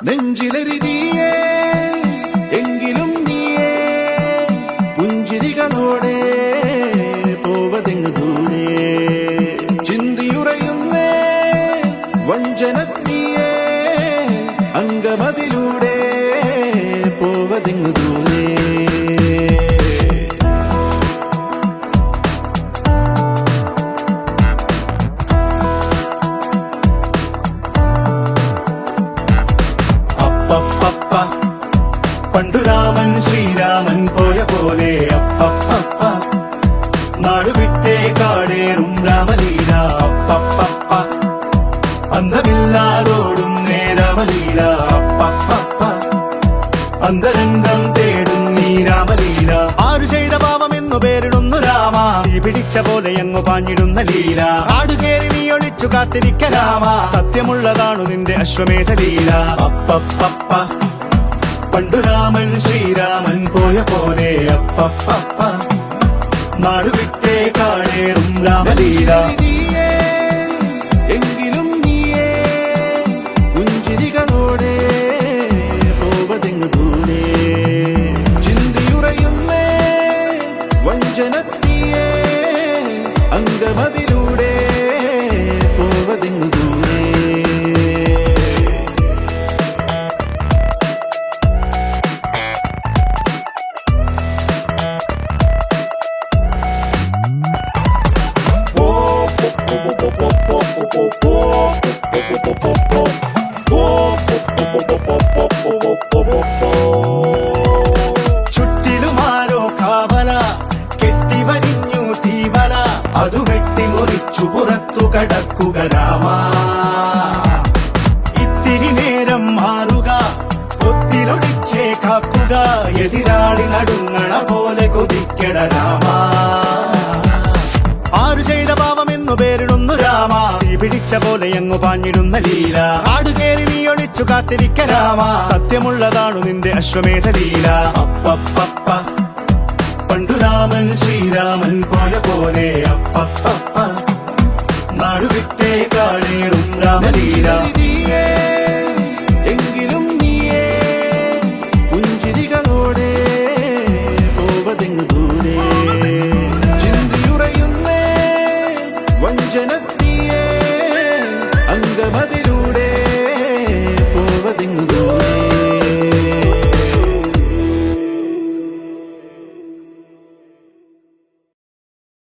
നെഞ്ചിലെരുതിയേ എങ്കിലും നീയേ പുഞ്ചിരികളോടെ പോവതെങ്ങ് ദൂരെ? ചിന്തിയുറയുന്നേ വഞ്ചനത്തിയേ അങ്കമതിലൂടെ പോലെ അപ്പപ്പ നാടുവിട്ടേ കാടേറും രാമലീല. അപ്പപ്പ അന്തമില്ലാതോടും നേരാമലീല അപ്പപ്പ അന്തരംഗം തേടും നീ രാമലീല. ആരു ചെയ്ത പാപം എന്നു പേരിടുന്നു രാമ. നീ പിടിച്ച പോലെ എങ്ങു പാഞ്ഞിടുന്ന ലീല. ആടുകേറി നീ ഒളിച്ചു കാത്തിരിക്ക രാമ. സത്യമുള്ളതാണു നിന്റെ അശ്വമേധ ലീല അപ്പപ്പപ്പ പണ്ടു രാമൻ ശ്രീരാമൻ പോയ പോലെ അപ്പപ്പ നാടുവിട്ടേ കാണേറും രാമലീല. ചുറ്റിലുമാരോ കാവല കെട്ടിവലിഞ്ഞു തീവല അതു വെട്ടിമുറിച്ചു പുറത്തു കടക്കുക രാമ. ഇത്തിരി നേരം മാറുക ഒത്തിലൊടിച്ചേ കാക്കുക എതിരാളി നടുങ്ങണ പോലെ കൊതിക്കട രാമ. എന്നു പേരിടുന്നു രാമ. തീ പിടിച്ച പോലെ എങ്ങു പാഞ്ഞിടുന്ന ലീല. ആടുകേറി നീ ഒളിച്ചു കാത്തിരിക്ക രാമ. സത്യമുള്ളതാണു നിന്റെ അശ്വമേധ ലീല. അപ്പപ്പപ്പ. പണ്ടു രാമൻ ശ്രീരാമൻ പോയ പോലെ അപ്പപ്പപ്പ. നാടുവിട്ടേ കാളേറും രാമലീല.